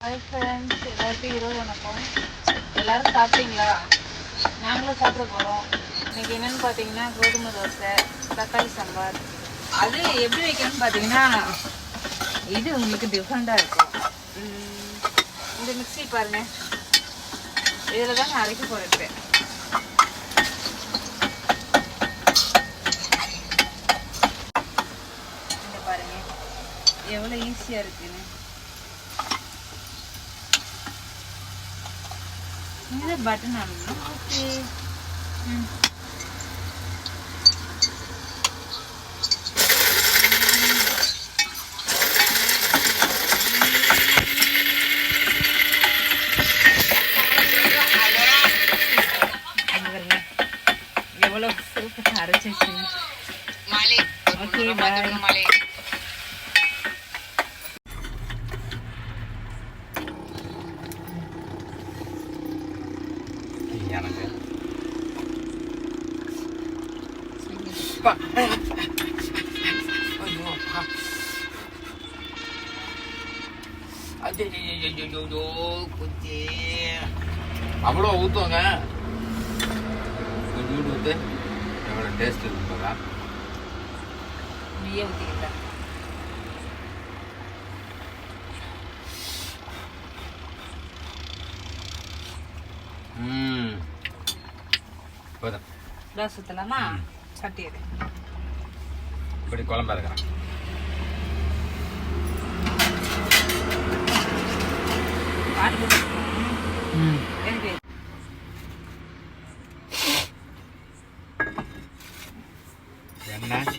Hi friends எல்லாருக்கும் இரவு வணக்கம். எல்லாரும் சாப்பிட்டீங்களா? நாங்களும் சாப்பிட போகிறோம் இன்னைக்கு என்னன்னு பார்த்தீங்கன்னா கோதுமை தோசை தக்காளி சாம்பார். அது எப்படி வைக்கணும்னு பார்த்தீங்கன்னா இது உங்களுக்கு டிஃப்ரெண்ட்டாக இருக்கும். உம், இந்த மிக்சி பாருங்க. இதில் தான் நான் அரைக்க போகிறேன் இந்த பாருங்க. எவ்வளோ ஈஸியாக இருக்குன்னு. ఇది బటన్ అమ్మ ఓకే. ఎవరో సూపర్ కారు ఓకే బాయ్. எனக்கு. அவ்வளோ ஊற்றுவாங்க கொஞ்சம் ஊற்று எவ்வளோ டேஸ்ட் இருக்கு பாரா நெய்யை ஊற்றிக்கிட்டேன் ம் போதும். தோசை ஊற்றலாமா ம். சட்டி எடு இப்படி குழம்பா இருக்கிறேன் எண்ணெய்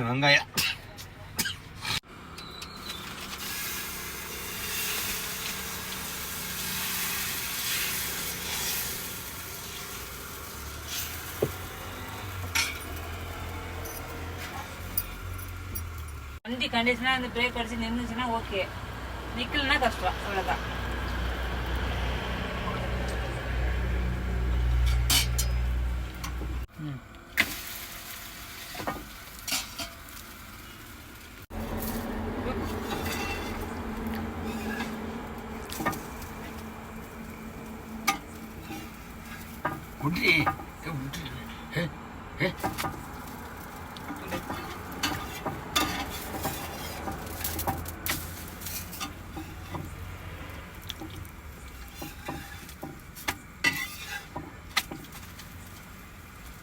வெங்காயம். வண்டி கண்டிஷனாக இந்த பிரேக் அடிச்சு நின்றுச்சுன்னா ஓகே நிக்கலன்னா கஷ்டம் அவ்வளோதான் குட்டி ஏ, விட்டுரு. ஏ, ஏ.